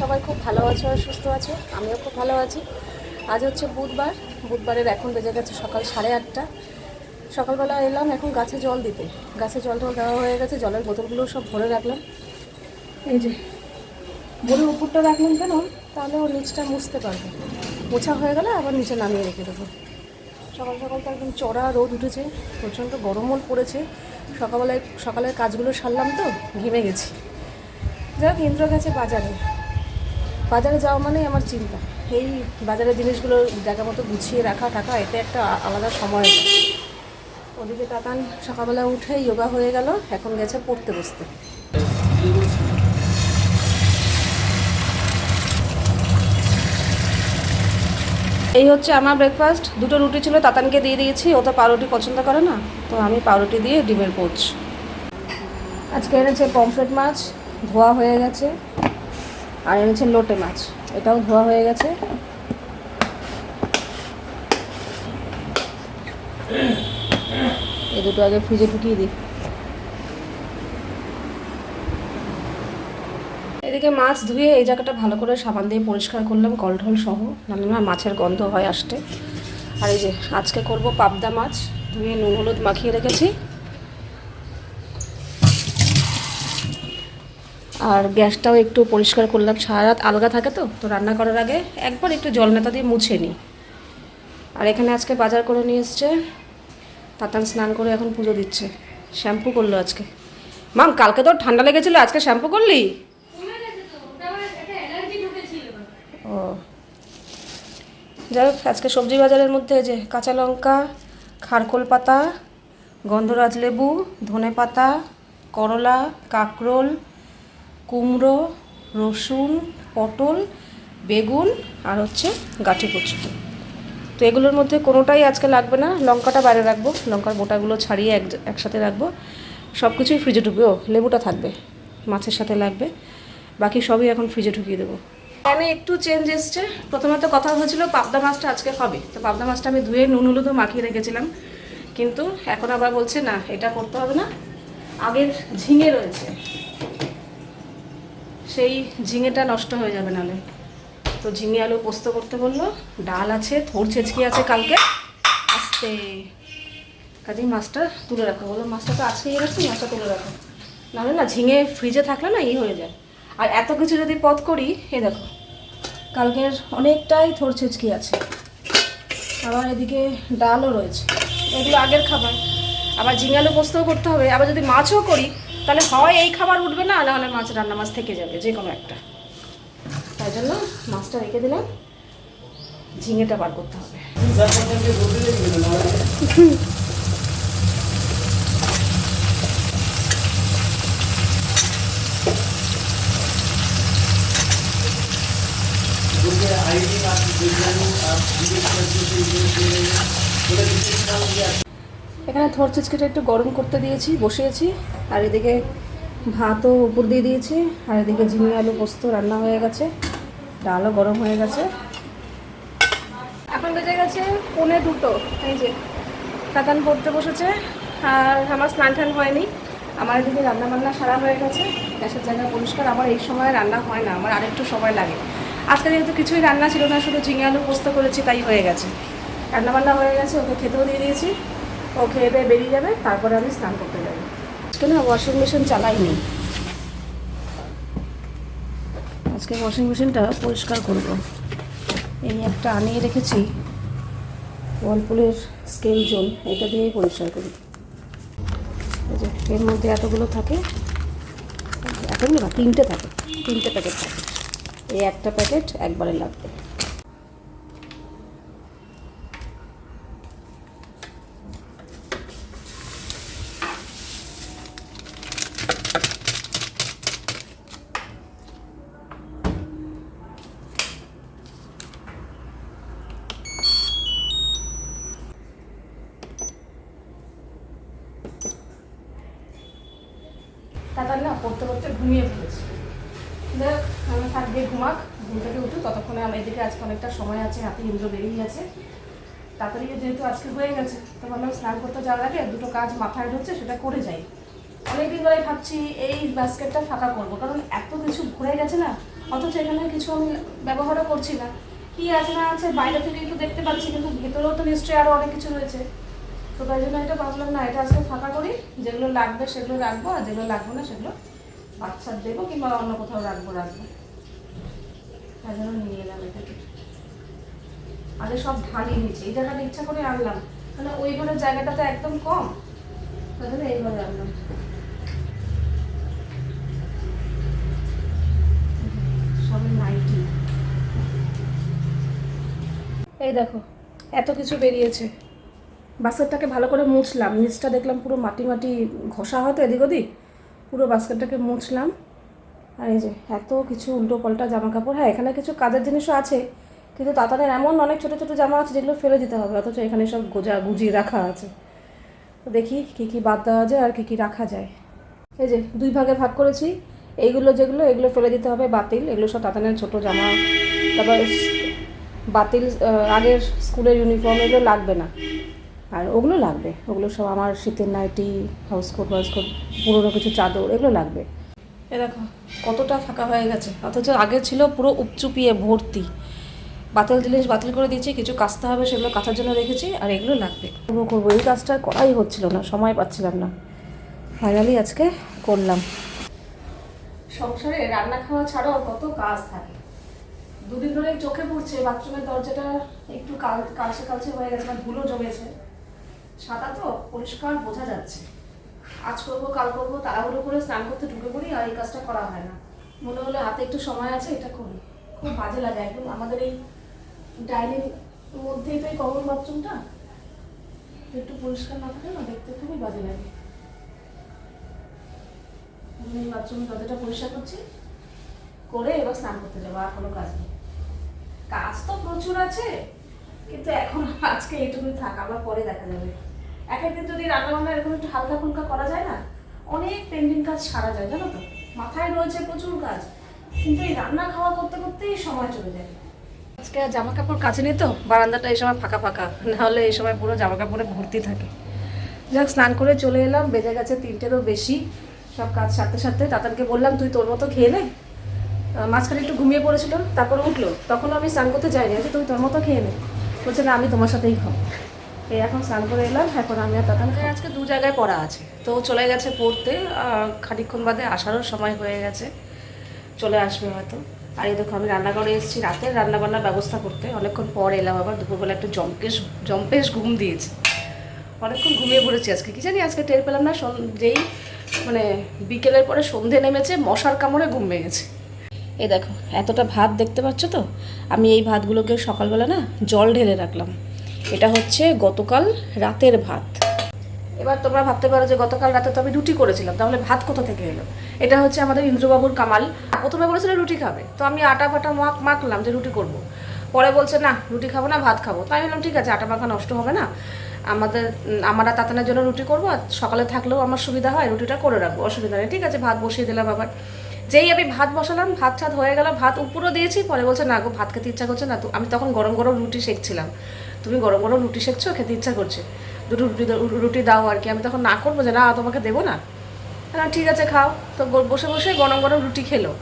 সবাই খুব ভালো আছো আর সুস্থ আছো? আমিও খুব ভালো আছি। আজ হচ্ছে বুধবার। বুধবারের এখন বেজে গেছে সকাল সাড়ে আটটা। সকালবেলা এলাম এখন গাছে জল দিতে। গাছে জল টল দেওয়া হয়ে গেছে, জলের বোতলগুলো সব ভরে রাখলাম। এই যে বলে উপরটা রাখলাম কেন? তাহলে ওর নিচটা মুছতে পারবে। মোছা হয়ে গেলে আবার নিচে নামিয়ে রেখে দেবো। সকাল সকাল তো একদম চড়া রোদ উঠেছে, প্রচণ্ড গরমও পড়েছে। সকালবেলায়, সকালের কাজগুলো সারলাম তো, ঘেমে গেছি। যাক, ইন্দ্র গেছে বাজারে। বাজারে যাওয়া মানেই আমার চিন্তা। এই বাজারের জিনিসগুলো জায়গা মতো গুছিয়ে রাখা থাকা, এতে একটা আলাদা সময় ওদিকে তাতান সকালবেলা উঠে যোগা হয়ে গেল, এখন গেছে পড়তে বসতে। এই হচ্ছে আমার ব্রেকফাস্ট দুটো রুটি ছিল, তাতানকে দিয়ে দিয়েছি, ও তো পাউরুটি পছন্দ করে না, তো আমি পাউরুটি দিয়ে ডিমের পোচ। আজকে এনেছে পমফ্রেট মাছ, ধোয়া হয়ে গেছে। আর এনেছে লোটে মাছ। এটাও ধোয়া হয়ে গেছে। এই দুটো আগে ফ্রিজে ঢুকিয়ে দিই। এদিকে মাছ ধুয়ে এই জায়গাটা ভালো করে সাবান দিয়ে পরিষ্কার করলাম, কলঢল সহ। নাহলে না মাছের গন্ধ হয় আসতে। আর এই যে আজকে করব পাবদা মাছ, ধুয়ে নুন হলুদ মাখিয়ে রেখেছি। আর গ্যাসটাও একটু পরিষ্কার করলাম, সারা রাত আলগা থাকে তো তো রান্না করার আগে একবার একটু জল নেতা দিয়ে মুছে নিই। আর এখানে আজকে বাজার করে নিয়ে এসছে, তাতান স্নান করে এখন পুজো দিচ্ছে, শ্যাম্পু করল আজকে। মাম, কালকে তোর ঠান্ডা লেগেছিলো, আজকে শ্যাম্পু করলি? ও। যাই হোক, আজকে সবজি বাজারের মধ্যে যে কাঁচা লঙ্কা, খারকোল পাতা, গন্ধরাজ লেবু ধনে পাতা করলা, কাকরোল কুমড়ো, রসুন, পটল, বেগুন আর হচ্ছে গাঠি কচু। তো এগুলোর মধ্যে কোনোটাই আজকে লাগবে না। লঙ্কাটা বাইরে রাখব। লঙ্কার বোটাগুলো ছাড়িয়ে এক একসাথে রাখব। সব কিছুই ফ্রিজে ঢুকবে। ও, লেবুটা থাকবে। মাছের সাথে লাগবে। বাকি সবই এখন ফ্রিজে ঢুকিয়ে দেবো। এখানে একটু চেঞ্জ এসছে। প্রথমে তো কথা হয়েছিল পাবদা মাছটা আজকে হবে। তো পাবদা মাছটা আমি ধুয়ে নুন হলুদও মাখিয়ে রেখেছিলাম। কিন্তু এখন আবার বলছে, না, এটা করতে হবে না। আগের ঝিঙে রয়েছে। সেই ঝিঙেটা নষ্ট হয়ে যাবে নাহলে তো ঝিঙে আলু পোস্ত করতে বলল, ডাল আছে, থোর, ছেচকি আছে কালকে। আস্তে। কাজেই মাছটা তুলে রাখো। বলল, মাছটা তো আজকেই এনেছি মাছটা তুলে রাখো। নাহলে না, ঝিঙে ফ্রিজে থাকলে না ই হয়ে যায়। আর এত কিছু যদি পদ করি, এ দেখো, কালকের অনেকটাই থোর, ছেচকি আছে। আবার এদিকে ডালও রয়েছে। এগুলো আগের খাবার। আবার ঝিঙালু পোস্তও করতে হবে। আবার যদি মাছও করি তাহলে হয় এই খাবার উঠবে না নাহলে মাছ রান্না মাছ থেকে যাবে যে কোনো একটা তাই জন্য মাছটা রেখে দিলাম ঝিঙেটা বার করতে হবে এখানে থোর চিচকিটা একটু গরম করতে দিয়েছি, বসিয়েছি। আর এদিকে ভাতও উপর দিয়ে দিয়েছি। আর এদিকে ঝিঙে আলু পোস্ত রান্না হয়ে গেছে। ডালও গরম হয়ে গেছে। এখন বেজে গেছে পৌনে দুটো। এই যে কাকান পড়তে বসেছে। আর আমার স্নান টান হয়নি। আমার এদিকে রান্না বান্না সারা হয়ে গেছে। গ্যাসের জায়গা পরিষ্কার। আমার এই সময় রান্না হয় না। আমার আরেকটু সময় লাগে। আজকে যেহেতু কিছুই রান্না ছিল না, শুধু ঝিঙে আলু পোস্ত করেছি, তাই হয়ে গেছে। রান্না বান্না হয়ে গেছে, ওকে খেতেও দিয়ে দিয়েছি। ও খেয়ে দিয়ে বেরিয়ে যাবে, তারপরে আমি স্নান করতে যাব। আজকে না ওয়াশিং মেশিন চালাইনি আজকে ওয়াশিং মেশিনটা পরিষ্কার করব। এই একটা আনিয়ে রেখেছি ওয়ালপুলের স্কেল জোন এটা দিয়েই পরিষ্কার করি। যে, এর মধ্যে এতগুলো থাকে এতগুলো না, তিনটে থাকে, তিনটে প্যাকেট থাকে। এই একটা প্যাকেট একবারে লাগবে তারপর না পড়তে পড়তে ঘুমিয়ে পড়েছি দেখ আমি থাকবে ঘুমাক ঘুম থেকে উঠু ততক্ষণে আমার এদিকে আজকে অনেকটা সময় আছে, হাতে ইন্দ্র বেরিয়ে গেছে। তাড়াতাড়ি যেহেতু আজকে হয়ে গেছে, তো ভাবলাম স্নান করতে যাওয়ার আগে দুটো কাজ মাথায় ঢুকছে, সেটা করে যাই। অনেকদিন ধরে ভাবছি এই বাস্কেটটা ফাঁকা করব, কারণ এত কিছু ভরে গেছে না, অথচ এখানে কিছু আমি ব্যবহারও করছি না। কি আছে না আছে বাইরে থেকে একটু দেখতে পাচ্ছি, কিন্তু ভেতরেও তো নিশ্চয়ই আরও অনেক কিছু রয়েছে। তো তাই জন্য এটা ভাবলাম, না, এটা আজকে ফাঁকা করি, যেগুলো লাগবে সেগুলো রাখব, আর যেগুলো লাগবে না সেগুলো বাচ্চার দেবো কিংবা অন্য কোথাও রাখব রাখব। তাই জন্য নিয়ে এলাম এটাকে। আগে সব ঢালিয়ে নিচ্ছি এই জায়গাটা ইচ্ছা করে আনলাম। মানে ওই ঘরের জায়গাটা তো একদম কম। জন্য এইভাবে আনলাম। নাইটি। এই দেখো, এত কিছু বেরিয়েছে। বাস্কেটটাকে ভালো করে মুছলাম। নিচটা দেখলাম পুরো মাটি মাটি ঘষা হয়তো এদিক ওদিক। পুরো বাস্কেটটাকে মুছলাম। আর এই যে, এত কিছু উল্টো পাল্টা জামা কাপড় হ্যাঁ এখানে কিছু কাজের জিনিসও আছে। কিন্তু তাতানের এমন অনেক ছোটো ছোটো জামা আছে যেগুলো ফেলে দিতে হবে, অথচ এখানে সব গোজা গুজিয়ে রাখা আছে। তো দেখি কী কী বাদ দেওয়া যায় আর কী কী রাখা যায়। এই যে দুই ভাগে ভাগ করেছি, এইগুলো যেগুলো, এগুলো ফেলে দিতে হবে বাতিল, এগুলো সব তাতানের ছোটো জামা। তারপর বাতিল আগের স্কুলের ইউনিফর্ম এগুলো লাগবে না। আর ওগুলো লাগবে, ওগুলো সব আমার শীতের nightie, house coat house coat, পুরোনো কিছু চাদর, এগুলো লাগবে। এ দেখো, কতটা ফাঁকা হয়ে গেছে, অথচ আগে ছিল পুরো উপচুপিয়ে ভর্তি। বাতিল জিনিস বাতিল করে দিয়েছি কিছু কাচতে হবে সেগুলো কাচার জন্য রেখেছি আর এগুলো লাগবে। করব করব। এই কাজটা করাই হচ্ছিল না সময় পাচ্ছিলাম না। ফাইনালি আজকে করলাম। সংসারে রান্না খাওয়া ছাড়াও কত কাজ থাকে। দুদিন ধরে চোখে পড়ছে বাথরুমের দরজাটা একটু কাল কালচে কালচে হয়ে গেছে মানে ধুলো জমেছে। সাদা তো পরিষ্কার বোঝা যাচ্ছে। আজ করব কাল করব তাড়াহুড়ো করে স্নান করতে ঢুকে পড়ি আর এই কাজটা করা হয় না। মনে হলো হাতে একটু সময় আছে এটা করি। খুব বাজে লাগে একদম আমাদের এই ডাইনিং মধ্যেই তো এই কমন বাথরুমটা একটু পরিষ্কার না থাকলে না দেখতে খুবই বাজে লাগে। এই বাথরুমের দরজাটা পরিষ্কার করছি, করে এবার স্নান করতে যাব, আর কোনো কাজ নেই। কাজ তো প্রচুর আছে, কিন্তু এখন আজকে এইটুকুই থাক, আবার পরে দেখা যাবে। এক একদিন যদি রান্না বান্না এরকম একটু হালকা ফুলকা করা যায় না, অনেক পেন্ডিং কাজ সারা যায়, জানো তো? মাথায় রয়েছে প্রচুর কাজ, কিন্তু এই রান্না খাওয়া করতে করতেই সময় চলে যায়। আজকে জামা কাপড় কাছে নিত বারান্দাটা এই সময় ফাঁকা ফাঁকা নাহলে এই সময় পুরো জামা কাপড়ে ভর্তি থাকে। যাক স্নান করে চলে এলাম বেজে গেছে তিনটেরও বেশি সব কাজ সারতে সারতে তাতানকে বললাম তুই তোর মতো খেয়ে নে। মাঝখানে একটু ঘুমিয়ে পড়েছিল তারপর উঠল। তখন আমি স্নান করতে যাইনি আচ্ছা তুই তোর মতো খেয়ে নে। বলছে না আমি তোমার সাথেই খাব। এই এখন স্নান করে এলাম এখন আমি আর তাতান আজকে দু জায়গায় পড়া আছে। তো চলে গেছে পড়তে আহ, খানিকক্ষণ বাদে আসারও সময় হয়ে গেছে। চলে আসবে হয়তো। আর এই দেখো আমি রান্নাঘরে এসেছি। রাতের রান্নাবান্নার ব্যবস্থা করতে। অনেকক্ষণ পর এলাম আবার। দুপুরবেলা একটু জম্পেশ জম্পেশ ঘুম দিয়েছি। অনেকক্ষণ ঘুমিয়ে পড়েছি আজকে। কি জানি আজকে টের পেলাম না যেই মানে বিকেলের পরে সন্ধে নেমেছে, মশার কামড়ে ঘুম ভেঙেছে। এই দেখো, এতটা ভাত দেখতে পাচ্ছ তো? আমি এই ভাতগুলোকে সকালবেলা না জল ঢেলে রাখলাম। এটা হচ্ছে গতকাল রাতের ভাত। এবার তোমরা ভাবতে পারো যে গতকাল রাতে তো আমি রুটি করেছিলাম, তাহলে ভাত কোথা থেকে এলো? এটা হচ্ছে আমাদের ইন্দ্রবাবুর কামাল। প্রথমে বলেছিল রুটি খাবে, তো আমি আটা ফাটা মাখ মাখলাম যে রুটি করব। পরে বলছে, না, রুটি খাব না, ভাত খাব। তাই বললাম, ঠিক আছে, আটা মাখা নষ্ট হবে না। আমাদের, আমরা তাতানের জন্য রুটি করব আর সকালে থাকলেও আমার সুবিধা হয়, রুটিটা করে রাখব, অসুবিধা নেই। ঠিক আছে, ভাত বসিয়ে দিলাম আবার। যেই আমি ভাত বসালাম, ভাত ছাদ হয়ে গেল, ভাত উপরও দিয়েছি, পরে বলছে, না গো, ভাত খেতে ইচ্ছা করছে না। তো আমি তখন গরম গরম রুটি সেকছিলাম তুমি গরম গরম রুটি সেকছো খেতে ইচ্ছা করছে। দুটো রুটি রুটি দাও আর কি। আমি তখন না করব যে, না, তোমাকে দেবো না। না, ঠিক আছে, খাও। তো বসে বসে গরম গরম রুটি খেলো।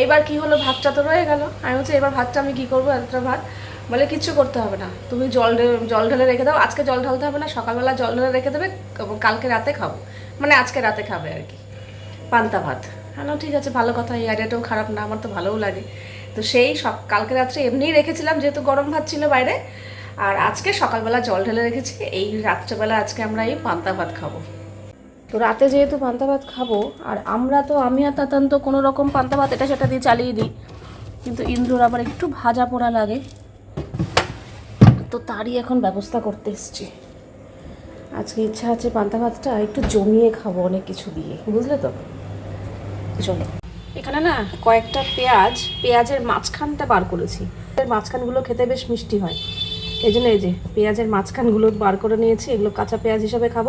এইবার কি হলো? ভাতটা তো রয়ে গেল। আমি বলছি, এবার ভাতটা আমি কি করব? এতটা ভাত? বলে, কিচ্ছু করতে হবে না। তুমি জল জল ঢেলে রেখে দাও। আজকে জল ঢালতে হবে না। সকালবেলা জল ঢেলে রেখে দেবে কালকে রাতে খাব। মানে আজকে রাতে খাবে আর কি। পান্তা ভাত। হ্যাঁ ঠিক আছে, ভালো কথা। এই আইডিয়াটাও খারাপ না, আমার তো ভালোও লাগে। তো সেই সব কালকে রাত্রে এমনিই রেখেছিলাম, যেহেতু গরম ভাত ছিল বাইরে। আর আজকে সকালবেলা জল ঢেলে রেখেছি, এই রাত্রেবেলা আজকে আমরা এই পান্তা ভাত খাব। তো রাতে যেহেতু পান্তা ভাত খাব, আর আমরা তো, আমি আর তাতান তো কোনো রকম পান্তা ভাত এটা সেটা দিয়ে চালিয়ে দিই। কিন্তু ইন্দ্রর আবার একটু ভাজা পোড়া লাগে। তো তারই এখন ব্যবস্থা করতে এসছি। আজকে ইচ্ছা আছে পান্তা ভাতটা একটু জমিয়ে খাব অনেক কিছু দিয়ে, বুঝলে তো? চলো। এখানে না কয়েকটা পেঁয়াজ, পেঁয়াজের মাঝখানটা বার করেছি। মাঝখানগুলো খেতে বেশ মিষ্টি হয়। এই জন্য এই যে পেঁয়াজের মাঝখানগুলো বার করে নিয়েছি, এগুলো কাঁচা পেঁয়াজ হিসাবে খাব।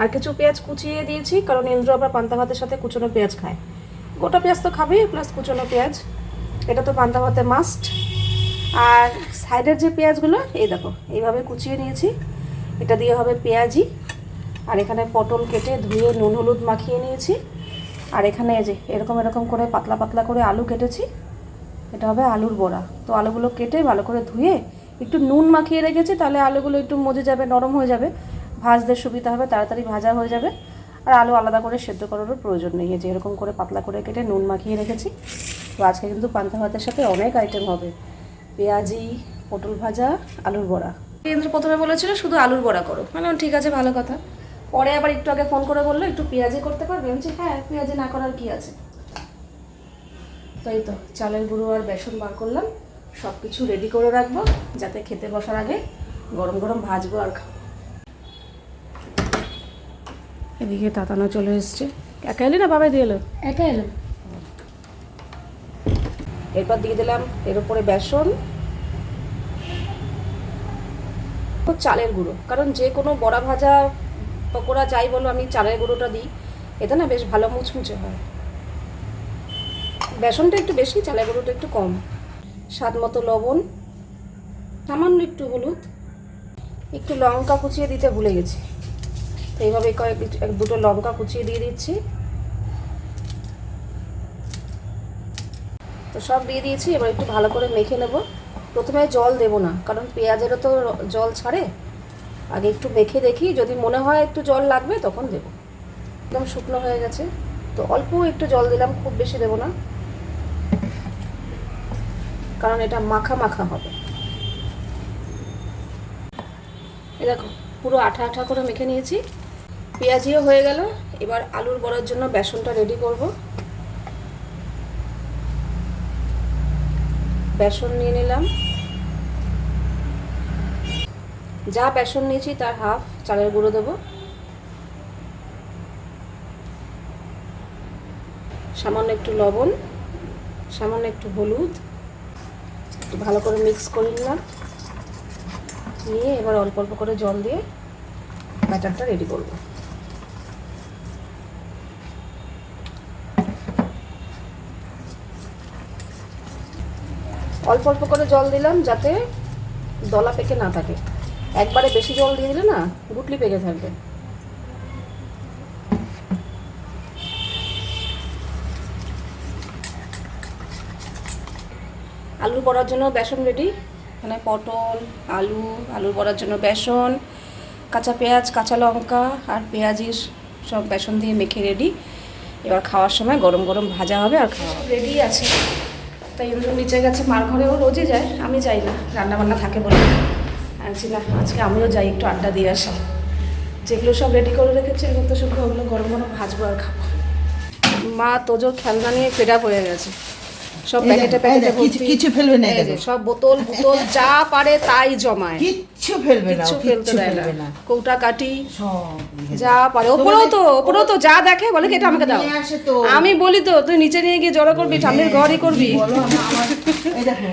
আর কিছু পেঁয়াজ কুচিয়ে দিয়েছি, কারণ ইন্দ্র আবার পান্তা ভাতের সাথে কুচনো পেঁয়াজ খায়। গোটা পেঁয়াজ তো খাবেই প্লাস কুচনো পেঁয়াজ। এটা তো পান্তা ভাতে মাস্ট আর সাইডের যে পেঁয়াজগুলো, এই দেখো, এইভাবে কুচিয়ে নিয়েছি। এটা দিয়ে হবে পেঁয়াজি। আর এখানে পটল কেটে ধুয়ে নুন, হলুদ মাখিয়ে নিয়েছি। আর এখানে যে এরকম এরকম করে পাতলা পাতলা করে আলু কেটেছি। এটা হবে আলুর বড়া। তো আলুগুলো কেটে ভালো করে ধুয়ে একটু নুন মাখিয়ে রেখেছি তাহলে আলুগুলো একটু মজে যাবে নরম হয়ে যাবে। ভাজতে সুবিধা হবে তাড়াতাড়ি ভাজা হয়ে যাবে। আর আলু আলাদা করে সেদ্ধ করারও প্রয়োজন নেই যে এরকম করে পাতলা করে কেটে নুন মাখিয়ে রেখেছি। তো আজকে কিন্তু পান্তা ভাতের সাথে অনেক আইটেম হবে। পেঁয়াজি পটল ভাজা আলুর বড়া। কেন্দ্র প্রথমে বলেছিল শুধু আলুর বড়া করো। মানে ঠিক আছে ভালো কথা। পরে আবার একটু আগে ফোন করে বলল একটু পেঁয়াজি করতে পারবে? বলছি, হ্যাঁ পেঁয়াজি না করার কি আছে? তাই তো চালের গুঁড়ো আর বেসন বার করলাম। সব কিছু রেডি করে রাখব যাতে খেতে বসার আগে গরম গরম ভাজবো আর খাব। এদিকে তাতানো চলে এসছে। একা এলি না বাবাই দিয়ে এলো? একা এলো। এরপর দিয়ে দিলাম এর উপরে বেসন চালের গুঁড়ো। কারণ যে কোনো বড়া ভাজা পকোড়া যাই বলো আমি চালের গুঁড়োটা দিই। এতে না বেশ ভালো মুচমুচে হয়। বেসনটা একটু বেশি চালের গুঁড়োটা একটু কম। স্বাদ মতো লবণ, সামান্য একটু হলুদ, একটু লঙ্কা কুচিয়ে দিতে ভুলে গেছি। তো এইভাবে কয়েক দুটো লঙ্কা কুচিয়ে দিয়ে দিচ্ছি। তো সব দিয়ে দিয়েছি, এবার একটু ভালো করে মেখে নেব। প্রথমে জল দেব না, কারণ পেঁয়াজেরও তো জল ছাড়ে। আগে একটু মেখে দেখি, যদি মনে হয় একটু জল লাগবে তখন দেব। একদম শুকনো হয়ে গেছে। তো অল্প একটু জল দিলাম, খুব বেশি দেব না। কারণ এটা মাখা মাখা হবে। দেখো, পুরো আঠা আঠা করে মেখে নিয়েছি। পেঁয়াজিও হয়ে গেল। এবার আলুর বড়ার জন্য বেসনটা রেডি করব। বেসন নিয়ে নিলাম। যা বেসন নিয়েছি তার হাফ চালের গুঁড়ো দেবো। সামান্য একটু লবণ, সামান্য একটু হলুদ ভালো করে মিক্স করে নিলাম। নিয়ে এবার অল্প অল্প করে জল দিয়ে ব্যাটারটা রেডি করব। অল্প অল্প করে জল দিলাম যাতে দলা পেকে না থাকে। একবারে বেশি জল দিয়ে দিলে না গুটলি পেকে থাকবে। আলু বড়ার জন্য বেসন রেডি মানে পটল, আলু, আলুর বড়ার জন্য বেসন, কাঁচা পেঁয়াজ, কাঁচা লঙ্কা আর পেঁয়াজির সব বেসন দিয়ে মেখে রেডি এবার খাওয়ার সময় গরম গরম ভাজা হবে আর খাওয়া রেডি আছে। তাই ইন্দ্র নিচে গেছে, মার ঘরেও রোজই যায়, আমি যাই না রান্না বান্না থাকে বলে। আছি না, আজকে আমিও যাই, একটু আড্ডা দিয়ে আসি। যেগুলো সব রেডি করে রেখেছে, এগুলো তো শুধু ওগুলো গরম গরম ভাজবো আর খাব। মা তোজোর খেলনা নিয়ে ফেরা পড়ে গেছে। সব এই প্যাকেটে এই প্যাকেটে কিছু- কিছু ফেলবে না, এই এই। সব বোতল বোতল যা পারে তাই জমায়। কিচ্ছু ফেলবে না কিচ্ছু ফেলতে দেয় না। কৌটা কাটি যা পারে। ওপরেও তো ওপরেও তো যা দেখে বলে কি এটা আমাকে দাও। নিয়ে আসে তো। আমি বলি তো তুই নিচে নিয়ে গিয়ে জড়ো করবি ঠাম্মির ঘরই করবি। এই দেখো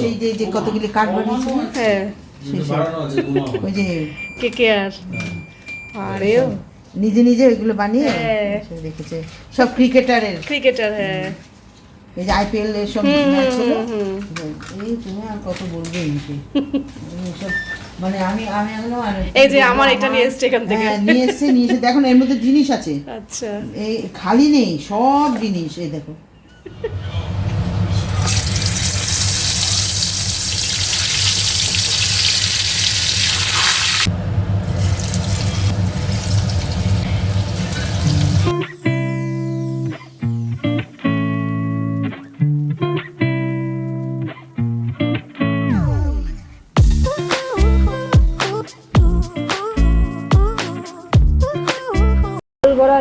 সেই যে যে কতগুলি কাঠ বানিয়েছে হ্যাঁ। ওই যে কে কে আর? আরে নিজে নিজে ওইগুলো বানিয়ে হ্যাঁ। সে রেখেছে সব ক্রিকেটারের। ক্রিকেটার হ্যাঁ। এই যে আইপিএল এর সব ম্যাচ এই তুমি আর কত বলবে এইকে সব মানে আমি আমি এই যে আমার এটা নিয়ে এসছে এখান থেকে। হ্যাঁ, নিয়ে এসছে নিয়ে এসে দেখো এর মধ্যে জিনিস আছে। আচ্ছা। এই খালি নেই সব জিনিস এই দেখো।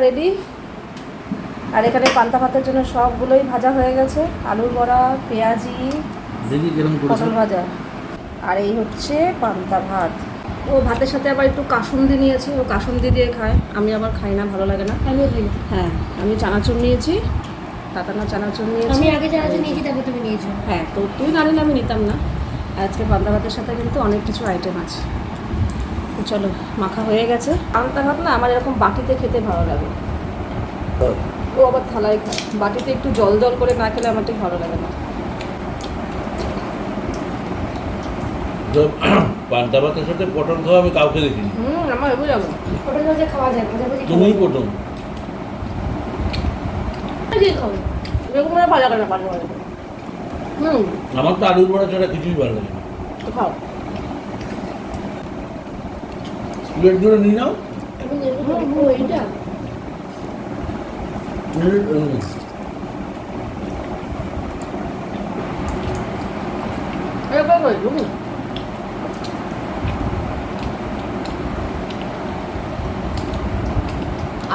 রেডি আর এখানে পান্তা ভাতের জন্য সবগুলোই ভাজা হয়ে গেছে। আলুর বড়া পেঁয়াজি পটল ভাজা। আর এই হচ্ছে পান্তা ভাত। ও ভাতের সাথে আবার একটু কাসুন্দি নিয়েছে। ও কাসুন্দি দিয়ে খায়। আমি আবার খাই না ভালো লাগে না। আমিও খাই হ্যাঁ আমি চানাচুর নিয়েছি। তাতানা চানাচুর নিয়েছি। আমি আগে যারা নিয়েছি তারপর তুমি নিয়েছো। হ্যাঁ তো তুই না নিলে আমি নিতাম না। আজকে পান্তা ভাতের সাথে কিন্তু অনেক কিছু আইটেম আছে। চলো মাখা হয়ে গেছে। পান্তা ভাত না আমার এরকম বাটিতে খেতে ভালো লাগে। ও আবার থালায় খায়। বাটিতে একটু জল জল করে না খেলে আমার ঠিক ভালো লাগে না। পান্তা ভাতের সাথে পটল খাওয়া আমি কাউকে দেখিনি। হুম আমার এগুলো যাব ওটা ভাজা খাওয়া যায় ভাজা ভাজি খাব। বেগুন মানে ভাজা করে ভাজা ভাজা হুম। আমার তো আলুর বড়া ছাড়া কিছুই ভালো লাগে না। খাও। প্লেট ধরে নিয়ে নাও।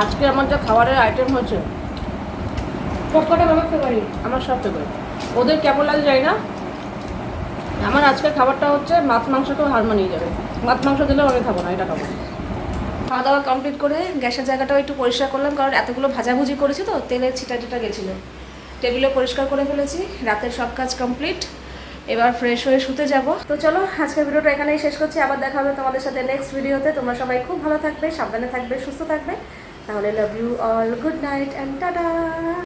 আজকে আমার যা খাবারের আইটেম হয়েছে সবকটা আমার ফেভারিট আমার সব ফেভারিট ওদের কেমন লাগে জানি না? আমার আজকের খাবারটা হচ্ছে মাছ মাংসকেও হার মানিয়ে যাবে। মাছ, মাংস দিলেও আমি খাব না, এটা খাব খাওয়া দাওয়া কমপ্লিট করে গ্যাসের জায়গাটাও একটু পরিষ্কার করলাম, কারণ এতগুলো ভাজাভুজি করেছি তো তেলের ছিটা টিটা গেছিল। টেবিলও পরিষ্কার করে ফেলেছি, রাতের সব কাজ কমপ্লিট এবার ফ্রেশ হয়ে শুতে যাব। তো চলো, আজকের ভিডিওটা এখানেই শেষ করছি, আবার দেখা হবে তোমাদের সাথে নেক্সট ভিডিওতে তোমরা সবাই খুব ভালো থাকবে, সাবধানে থাকবে, সুস্থ থাকবে। তাহলে love you all good night and tata